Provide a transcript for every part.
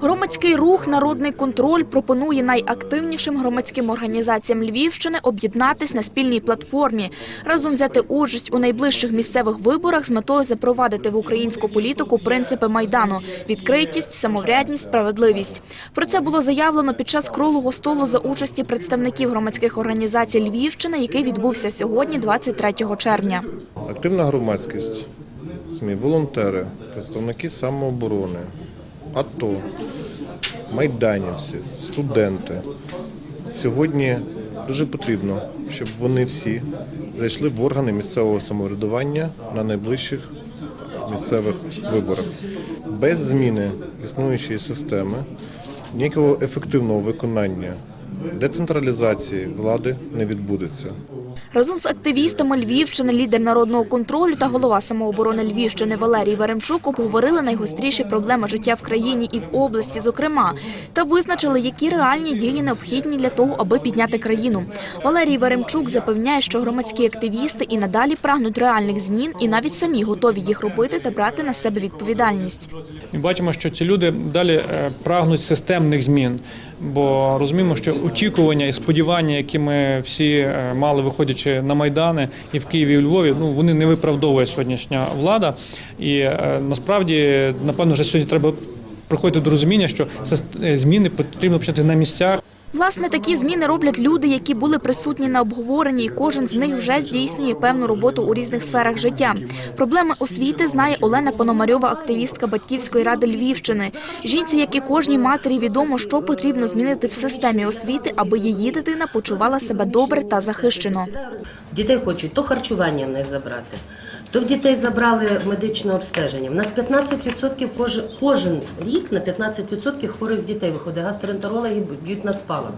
Громадський рух Народний контроль пропонує найактивнішим громадським організаціям Львівщини об'єднатись на спільній платформі, разом взяти участь у найближчих місцевих виборах з метою запровадити в українську політику принципи майдану: відкритість, самоврядність, справедливість. Про це було заявлено під час круглого столу за участі представників громадських організацій Львівщини, який відбувся сьогодні, 23 червня. Активна громадськість, волонтери, представники самооборони, АТО, майданівці, студенти. Сьогодні дуже потрібно, щоб вони всі зайшли в органи місцевого самоврядування на найближчих місцевих виборах. Без зміни існуючої системи, ніякого ефективного виконання децентралізації влади не відбудеться. Разом з активістами Львівщини, лідер народного контролю та голова самооборони Львівщини Валерій Веремчук обговорили найгостріші проблеми життя в країні і в області, зокрема, та визначили, які реальні дії необхідні для того, аби підняти країну. Валерій Веремчук запевняє, що громадські активісти і надалі прагнуть реальних змін, і навіть самі готові їх робити та брати на себе відповідальність. Ми бачимо, що ці люди далі е, прагнуть системних змін, бо розуміємо, що очікування і сподівання, які ми всі е, мали виходячи на майдани і в Києві і у Львові, ну вони не виправдовує сьогоднішня влада. І е, насправді, напевно, вже сьогодні треба приходити до розуміння, що е, зміни потрібно почати на місцях. Власне, такі зміни роблять люди, які були присутні на обговоренні, і кожен з них вже здійснює певну роботу у різних сферах життя. Проблеми освіти знає Олена Пономарьова, активістка батьківської ради Львівщини. Жінці, як і кожній матері, відомо, що потрібно змінити в системі освіти, аби її дитина почувала себе добре та захищено. Дітей хочуть то харчування в них забрати, то в дітей забрали медичне обстеження. У нас 15% кожен, кожен рік на 15% хворих дітей виходить. Гастроентерологи б'ють на спалах.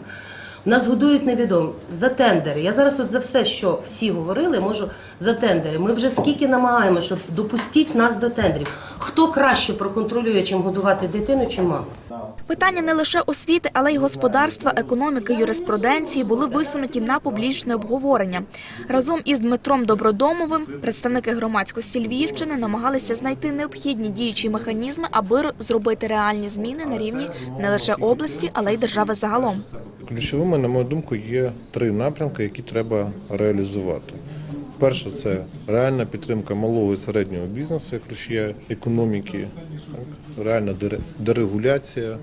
Нас годують невідомо за тендери. Я зараз от за все, що всі говорили, можу за тендери. Ми вже скільки намагаємося, щоб допустіть нас до тендерів. Хто краще проконтролює, чим годувати дитину, чи маму? Питання не лише освіти, але й господарства, економіки, юриспруденції були висунуті на публічне обговорення. Разом із Дмитром Добродомовим представники громадськості Львівщини намагалися знайти необхідні діючі механізми, аби зробити реальні зміни на рівні не лише області, але й держави загалом. Ключовими, на мою думку, є три напрямки, які треба реалізувати. Перше це реальна підтримка малого і середнього бізнесу, як рушія економіки, реальна дере- дерегуляція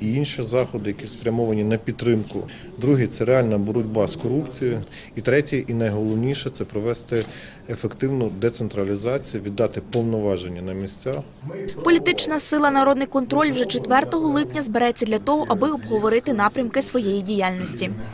і інші заходи, які спрямовані на підтримку. Другий це реальна боротьба з корупцією. І третій, і найголовніше це провести ефективну децентралізацію, віддати повноваження на місця Політична сила Народний контроль вже 4 липня збереться для того, аби обговорити напрямки своєї діяльності.